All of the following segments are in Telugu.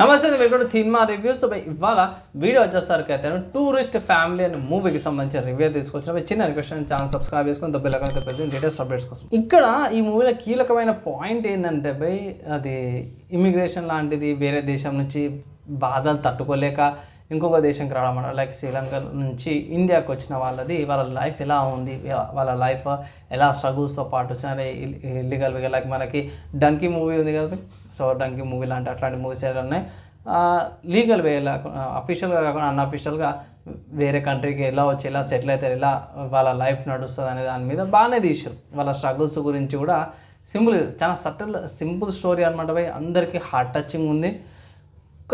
నమస్తే welcome to cinema reviews by ఇవాళ వీడియో వచ్చేసరికి అయితే టూరిస్ట్ ఫ్యామిలీ అనే మూవీకి సంబంధించిన రివ్యూ తీసుకొచ్చిన చిన్న రిక్వెస్ట్ ఛానల్ సబ్స్క్రైబ్ చేసుకుని ద బెల్ లేటెస్ట్ అప్డేట్స్ కోసం. ఇక్కడ ఈ మూవీలో కీలకమైన పాయింట్ ఏంటంటే బై అది ఇమిగ్రేషన్ లాంటిది వేరే దేశం నుంచి బాధలు తట్టుకోలేక ఇంకొక దేశంకి రావడం అన్నమాట లైక్ శ్రీలంక నుంచి ఇండియాకి వచ్చిన వాళ్ళది వాళ్ళ లైఫ్ ఎలా ఉంది వాళ్ళ లైఫ్ ఎలా స్ట్రగుల్స్తో పాటు సరే ఇల్లీగల్ లైక్ మనకి డంకీ మూవీ ఉంది కదా సో డంకీ మూవీ లాంటి అట్లాంటి మూవీస్ ఏదో ఉన్నాయి లీగల్ వే అఫీషియల్గా కాకుండా అన్అఫీషియల్గా వేరే కంట్రీకి ఎలా వచ్చి ఎలా సెటిల్ అవుతారు ఎలా వాళ్ళ లైఫ్ నడుస్తుంది అనే దాని మీద బాగానే తీసారు వాళ్ళ స్ట్రగుల్స్ గురించి కూడా సింపుల్ చాలా సటిల్ సింపుల్ స్టోరీ అనమాట పోయి అందరికీ హార్ట్ టచింగ్ ఉంది.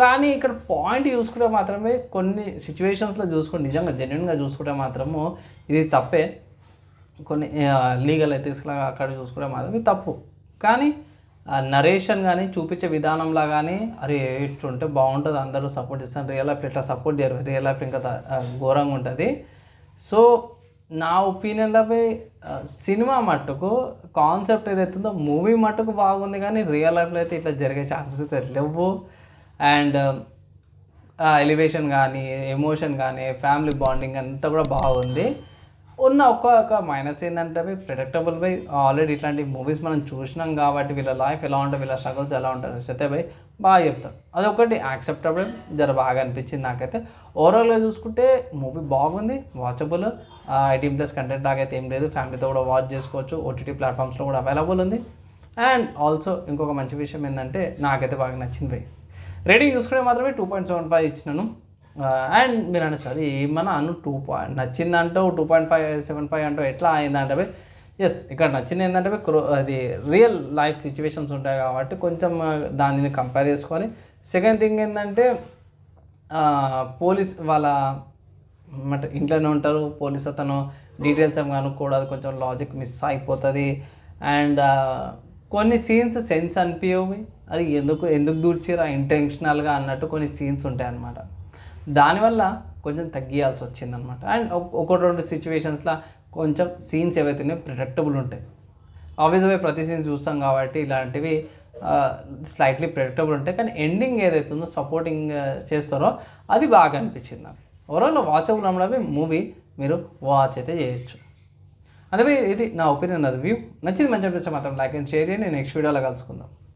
కానీ ఇక్కడ పాయింట్ చూసుకుంటే మాత్రమే కొన్ని సిచ్యువేషన్స్లో చూసుకుంటే నిజంగా జెన్యున్గా చూసుకుంటే మాత్రము ఇది తప్పే. కొన్ని లీగల్ ఎథిక్స్లా అక్కడ చూసుకుంటే మాత్రం ఇది తప్పు. కానీ నరేషన్ కానీ చూపించే విధానంలా కానీ అరే ఇట్లుంటే బాగుంటుంది అందరూ సపోర్ట్ ఇస్తాను రియల్ లైఫ్ ఇట్లా సపోర్ట్ చేయరు రియల్ లైఫ్ ఇంకా ఘోరంగా ఉంటుంది. సో నా ఒపీనియన్లపై సినిమా మట్టుకు కాన్సెప్ట్ ఏదైతుందో మూవీ మట్టుకు బాగుంది కానీ రియల్ లైఫ్లో అయితే ఇట్లా జరిగే ఛాన్సెస్ అయితే లేవు. అండ్ ఎలివేషన్ కానీ ఎమోషన్ కానీ ఫ్యామిలీ బాండింగ్ అంతా కూడా బాగుంది. ఉన్న ఒక్క ఒక మైనస్ ఏంటంటే అవి ప్రిడక్టబుల్ బై ఆల్రెడీ ఇట్లాంటి మూవీస్ మనం చూసినాం కాబట్టి వీళ్ళ లైఫ్ ఎలా ఉంటుంది వీళ్ళ స్ట్రగుల్స్ ఎలా ఉంటారు సత్య బై బాగా చెప్తారు. అదొకటి యాక్సెప్టబుల్ జర బాగా అనిపించింది నాకైతే. ఓవరాల్గా చూసుకుంటే మూవీ బాగుంది వాచబుల్ ఎయిటీన్ ప్లస్ కంటెంట్ లాగైతే అయితే ఏం లేదు ఫ్యామిలీతో కూడా వాచ్ చేసుకోవచ్చు ఓటీటీ ప్లాట్ఫామ్స్లో కూడా అవైలబుల్ ఉంది. అండ్ ఆల్సో ఇంకొక మంచి విషయం ఏంటంటే నాకైతే బాగా నచ్చింది బై రేటింగ్ చూసుకుంటే మాత్రమే టూ పాయింట్ సెవెన్ ఫైవ్ ఇచ్చినాను. అండ్ మీరు అంటే సార్ ఏమన్నా అను two point నచ్చిందంటో two point five seven five అంటూ ఎట్లా అయిందంటే ఎస్ ఇక్కడ నచ్చింది ఏంటంటే క్రో- అది రియల్ లైఫ్ సిచ్యువేషన్స్ ఉంటాయి కాబట్టి కొంచెం దానిని కంపేర్ చేసుకోవాలి సెకండ్ థింగ్ ఏంటంటే పోలీస్ వాళ్ళ అంటే ఇంట్లోనే ఉంటారు పోలీస్ అతను డీటెయిల్స్ ఏం కనుక్కోవడం కొంచెం లాజిక్ మిస్ అయిపోతుంది. అండ్ కొన్ని సీన్స్ సెన్స్ అనిపించవి అది ఎందుకు ఎందుకు దూడ్చారు ఇంటెన్షనల్గా అన్నట్టు కొన్ని సీన్స్ ఉంటాయి అన్నమాట దానివల్ల కొంచెం తగ్గియాల్సి వచ్చిందనమాట అండ్ ఒకటి రెండు సిచ్యువేషన్స్లో కొంచెం సీన్స్ ఏవైతే ఉన్నాయో ప్రిడక్టబుల్ ఉంటాయి. ఆబ్వియస్గా ప్రతి సీన్స్ చూస్తాం కాబట్టి ఇలాంటివి స్లైట్లీ ప్రిడిక్టబుల్ ఉంటాయి. కానీ ఎండింగ్ ఏదైతే ఉందో సపోర్టింగ్ చేస్తారో అది బాగా అనిపించింది నాకు. ఓవరాల్ వాచబుల్ అమ్మడమే మూవీ మీరు వాచ్ అయితే చేయొచ్చు. అదే ఇది నా ఒపీనియన్ వ్యూ నచ్చింది మంచి అనిపిస్తే మాత్రం లైక్ అండ్ షేర్ చేయండి. నెక్స్ట్ వీడియోలో కలుసుకుందాం.